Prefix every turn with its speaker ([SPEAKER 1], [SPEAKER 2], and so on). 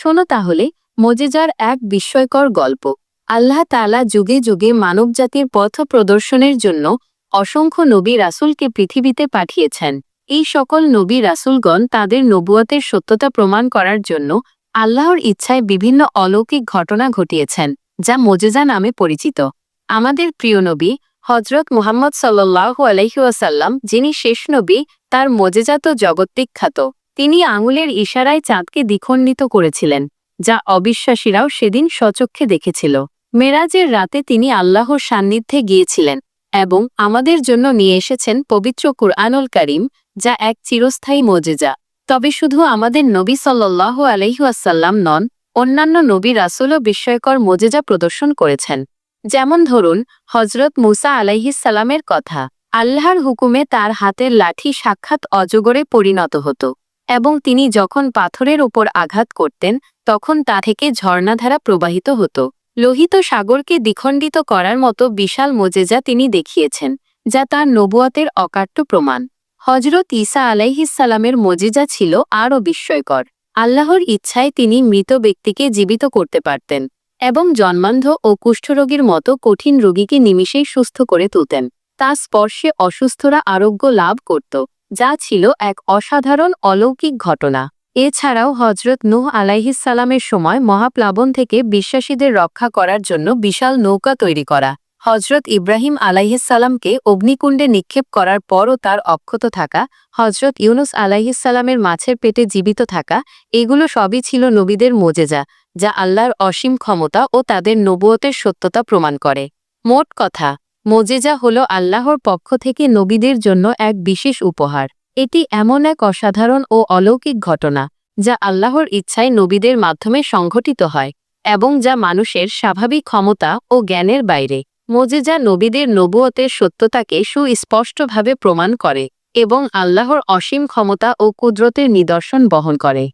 [SPEAKER 1] শোনো তাহলে, মজেজার এক বিস্ময়কর গল্প। আল্লাহ তাআলা যুগে যুগে মানবজাতির পথ প্রদর্শনের জন্য অসংখ্য নবী রাসূলকে পৃথিবীতে পাঠিয়েছেন। এই সকল নবী রাসূলগণ তাদের নবুয়তের সত্যতা প্রমাণ করার জন্য আল্লাহর ইচ্ছায় বিভিন্ন অলৌকিক ঘটনা ঘটিয়েছেন, যা মজেজা নামে পরিচিত। আমাদের প্রিয় নবী হজরত মুহাম্মদ সাল্লাল্লাহু আলহিউসাল্লাম যিনি শেষ নবী, তার মজেজাত জগৎ বিখ্যাত। তিনি আঙুলের ইশারায় চাঁদকে দ্বিখণ্ডিত করেছিলেন, যা অবিশ্বাসীরাও সেদিন সচক্ষে দেখেছিল। মেরাজের রাতে তিনি আল্লাহর সান্নিধ্যে গিয়েছিলেন এবং আমাদের জন্য নিয়ে এসেছেন পবিত্র কুরআনুল করিম, যা এক চিরস্থায়ী মজেজা। তবে শুধু আমাদের নবী সাল্লাহ আলহিউসাল্লাম নন, অন্যান্য নবী রাসুলও বিস্ময়কর মজেজা প্রদর্শন করেছেন। যেমন ধরুন হজরত মুসা আলাইহিসাল্লামের কথা, আল্লাহর হুকুমে তার হাতের লাঠি সাক্ষাৎ অজগরে পরিণত হতো। এবং তিনি যখন পাথরের ওপর আঘাত করতেন, তখন তা থেকে ঝর্ণাধারা প্রবাহিত হতো। লোহিত সাগরকে দ্বিখণ্ডিত করার মতো বিশাল মোজেজা তিনি দেখিয়েছেন, যা তার নবুয়াতের অকাট্য প্রমাণ। হজরত ঈসা আলাইহিসালামের মজেজা ছিল আরও বিস্ময়কর। আল্লাহর ইচ্ছায় তিনি মৃত ব্যক্তিকে জীবিত করতে পারতেন এবং জন্মান্ধ ও কুষ্ঠরোগীর মতো কঠিন রোগীকে নিমিষেই সুস্থ করে তুলতেন। তার স্পর্শে অসুস্থরা আরোগ্য লাভ করত। যা ছিল এক অসাধারণ অলৌকিক ঘটনা। এছাড়াও হজরত নূহ আলাইহিসালামের সময় মহাপ্লাবন থেকে বিশ্বাসীদের রক্ষা করার জন্য বিশাল নৌকা তৈরি করা। হজরত ইব্রাহিম আলাইহিসাল্লামকে অগ্নিকুণ্ডে নিক্ষেপ করার পরও তার অক্ষত থাকা হজরত ইউনুস আলাইহিসাল্লামের মাছের পেটে জীবিত থাকা, এগুলো সবই ছিল নবীদের মোজেজা, যা আল্লাহর অসীম ক্ষমতা ও তাদের নবুয়তের সত্যতা প্রমাণ করে। মোট কথা মোজেজা হল আল্লাহর পক্ষ থেকে নবীদের জন্য এক বিশেষ উপহার। এটি এমন এক অসাধারণ ও অলৌকিক ঘটনা, যা আল্লাহর ইচ্ছায় নবীদের মাধ্যমে সংঘটিত হয় এবং যা মানুষের স্বাভাবিক ক্ষমতা ও জ্ঞানের বাইরে। মোজেজা নবীদের নবুয়তের সত্যতাকে সুস্পষ্টভাবে প্রমাণ করে এবং আল্লাহর অসীম ক্ষমতা ও কুদরতের নিদর্শন বহন করে।